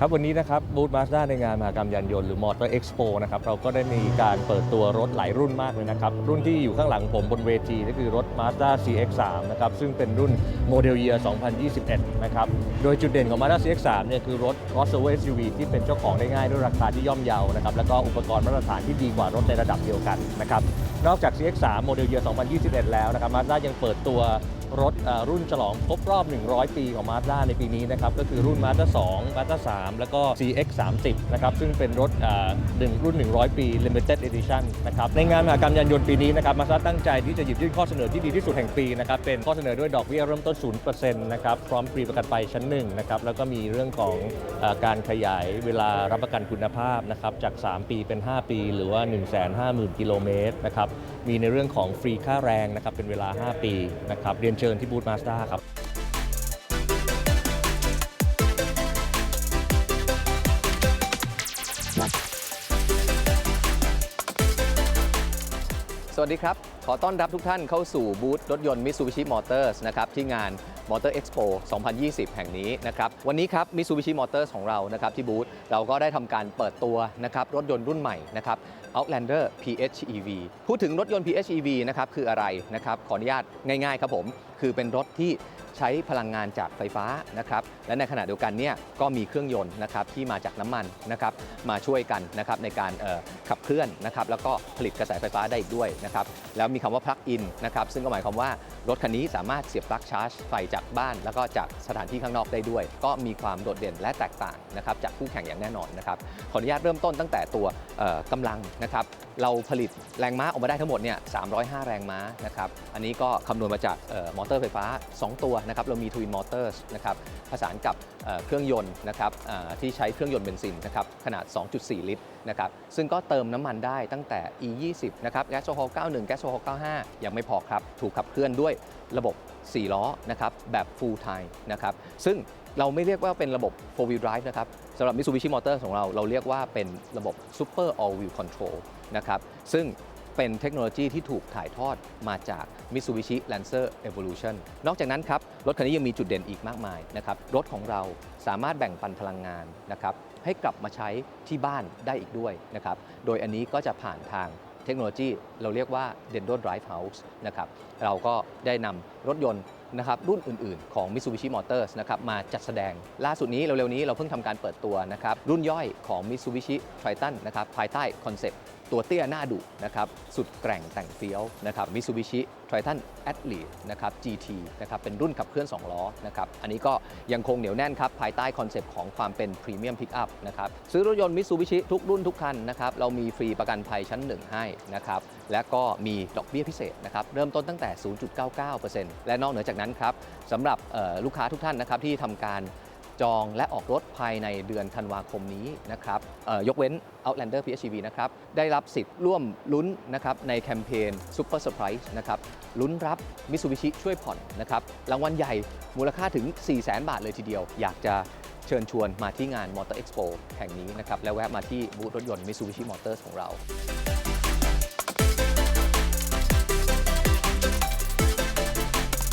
ครับวันนี้นะครับบูธมาสด้าในงานมหกรรมยานยนต์หรือ Motor Expo นะครับเราก็ได้มีการเปิดตัวรถหลายรุ่นมากเลยนะครับ รุ่นที่อยู่ข้างหลังผมบนเวทีก็คือรถ Mazda CX-3 นะครับซึ่งเป็นรุ่นโมเดล Year 2021 นะครับ โดยจุดเด่นของ Mazda CX-3 เนี่ยคือรถ crossover SUV ที่เป็นเจ้าของได้ง่ายด้วยราคาที่ย่อมเยานะครับแล้วก็อุปกรณ์มาตรฐานที่ดีกว่ารถในระดับเดียวกันนะครับนอกจาก CX-3 โมเดล Year 2021 แล้วนะครับ Mazda ยังเปิดตัว รถรุ่นฉลองครบรอบ 100 ปีของ Mazda ในปีนี้นะครับก็คือรุ่น Mazda 2 Mazda 3 แล้วก็ CX-30 นะครับซึ่งเป็นรถหนึ่งรุ่น 100 ปี Limited Edition นะครับในงานมหกรรมยานยนต์ปีนี้นะครับ Mazda ตั้งใจที่จะหยิบยื่นข้อเสนอที่ดีที่สุดแห่งปีนะครับเป็นข้อเสนอด้วยดอกเบี้ยเริ่มต้น 0%นะครับพร้อมฟรีประกันภัยชั้นหนึ่งนะครับแล้วก็มีเรื่องของอการขยายเวลารับประกันคุณภาพนะครับจาก 3 ปีเป็น 5 ปี หรือว่า 150,000 กิโลเมตรนะครับมีในเรื่องของฟรีค่าแรงนะครับเป็นเวลา 5 ปีนะครับเรียนเชิญที่บูธมาสด้าครับสวัสดีครับ ขอต้อนรับทุกท่านเข้าสู่บูธรถยนต์ Mitsubishi Motors นะครับที่งาน Motor Expo 2020 แห่งนี้นะครับวันนี้ครับ Mitsubishi Motors ของเรานะครับที่บูธเราก็ได้ทำการเปิดตัวนะครับรถยนต์รุ่นใหม่นะครับ Outlander PHEV พูดถึงรถยนต์ PHEV นะครับคืออะไรนะครับขออนุญาตง่ายๆครับผม คือเป็นรถที่ ใช้พลังงานจากไฟฟ้านะครับและในขณะเดียวกันเนี่ยก็มีเครื่องยนต์นะครับที่มาจากน้ำมันนะครับมาช่วยกันนะครับในการขับเคลื่อนนะครับแล้วก็ผลิตกระแสไฟฟ้าได้อีกด้วยนะครับแล้วมีคำว่า plug in นะครับซึ่งก็หมายความว่ารถคันนี้สามารถเสียบปลั๊กชาร์จไฟจากบ้าน แล้วก็จากสถานที่ข้างนอกได้ด้วย ก็มีความโดดเด่นและแตกต่างนะครับจากคู่แข่งอย่างแน่นอนนะครับขออนุญาตเริ่มต้นตั้งแต่ตัวเอ่อกำลังนะครับ เราผลิตแรงม้าออกมาได้ทั้งหมดเนี่ย 305 แรงม้านะครับ อันนี้ก็คำนวณมาจากออมอเตอร์ไฟฟ้า 2 ตัวนะครับ เรามี Twin Motors นะครับ ผสานกับเเครื่องยนต์นะครับที่ใช้เครื่องยนต์เบนซินนะครับ ขนาด 2.4 ลิตรนะครับ ซึ่งก็เติมน้ำมันได้ตั้งแต่ E20 นะครับ แก๊สโซฮอล91 แก๊สโซฮอล95 ยังไม่พอครับ ถูกขับเคลื่อนด้วยระบบ 4 ล้อนะครับ แบบ full time นะครับ ซึ่ง เราไม่เรียกว่าเป็นระบบ four wheel drive นะครับสำหรับ Mitsubishi Motors ของเรา เราเรียกว่าเป็นระบบ super all wheel control นะครับซึ่งเป็นเทคโนโลยีที่ถูกถ่ายทอดมาจาก Mitsubishi Lancer Evolution นอกจากนั้นครับ รถคันนี้ยังมีจุดเด่นอีกมากมายนะครับ รถของเราสามารถแบ่งปันพลังงานนะครับให้กลับมาใช้ที่บ้านได้อีกด้วยนะครับ โดยอันนี้ก็จะผ่านทาง เทคโนโลยีเราเรียกว่า Dendo Drive House นะครับเราก็ได้นำรถยนต์นะครับรุ่นอื่นๆ ของ Mitsubishi Motors นะครับมาจัดแสดงล่าสุดนี้เร็วๆนี้เราเพิ่งทำการเปิดตัวนะครับรุ่นย่อยของ Mitsubishi Triton นะครับภายใต้คอนเซปต์ ตัวเตี้ยหน้าดุนะครับ สุดแกร่งแต่งเฟี้ยวนะครับ Mitsubishi Triton Athlete นะครับ GT นะครับเป็นรุ่นขับเคลื่อน 2 ล้อนะครับ อันนี้ก็ยังคงเหนียวแน่นครับ ภายใต้คอนเซปต์ของความเป็น Premium Pickup นะครับ ซื้อรถยนต์ Mitsubishi ทุกรุ่นทุกคันนะครับ เรามีฟรีประกันภัยชั้น 1 ให้นะครับ และก็มีดอกเบี้ยพิเศษนะครับ เริ่มต้นตั้งแต่ 0.99%และนอกเหนือจากนั้นครับสำหรับลูกค้าทุกท่านนะครับที่ทำการ จองและออกรถภายในเดือนธันวาคมนี้นะครับยกเว้น Outlander PHEV นะครับ ได้รับสิทธิ์ร่วมลุ้นนะครับในแคมเปญ Super Surprise นะครับลุ้นรับ Mitsubishi ช่วยผ่อนนะครับรางวัลใหญ่มูลค่าถึง 400,000 บาทเลยทีเดียว อยากจะเชิญชวนมาที่งาน Motor Expo แห่งนี้นะครับและแวะมาที่บูธรถยนต์ Mitsubishi Motors ของเรา